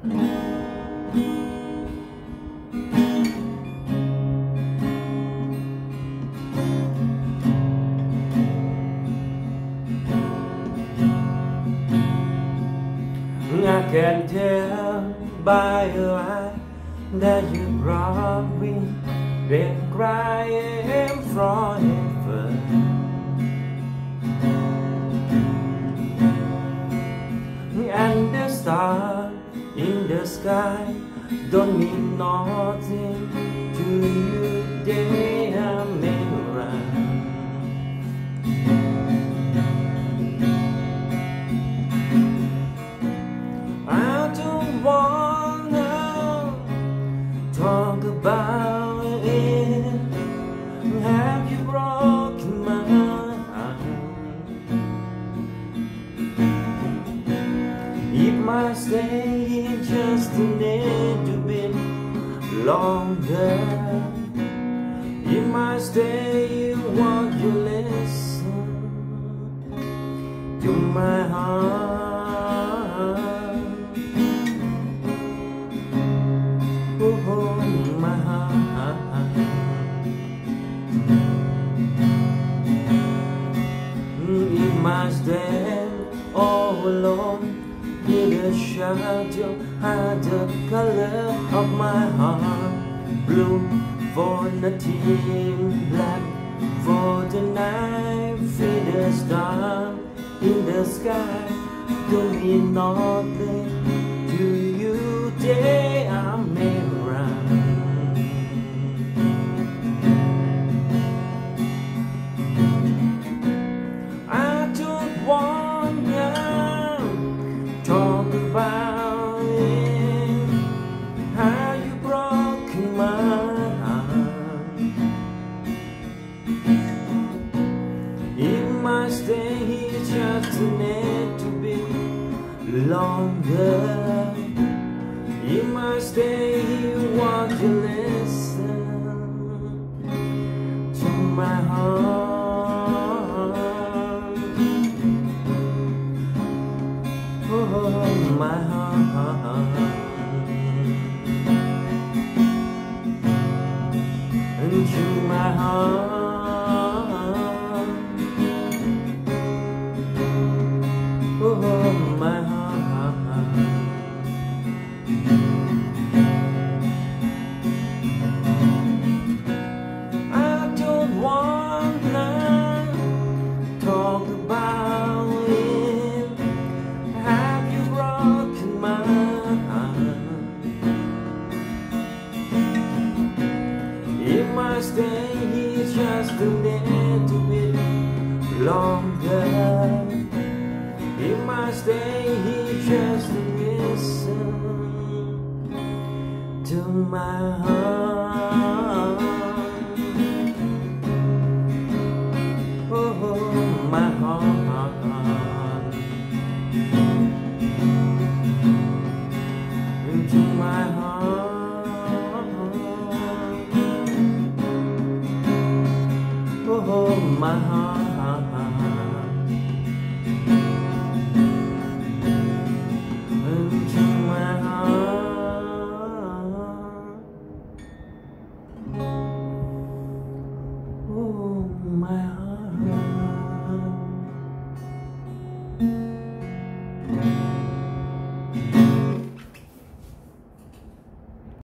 I can tell by your eye that you probably been crying forever. And the star in the sky don't mean nothing to you. They If my stay just a little bit longer, if my stay, won't you listen to my heart? The shadow, hide the color of my heart. Blue for nothing, black for the night. Feel the star in the sky, mean nothing just a little bit longer. need to be longer. He must stay He just to listen to my heart. Oh, my heart. my heart.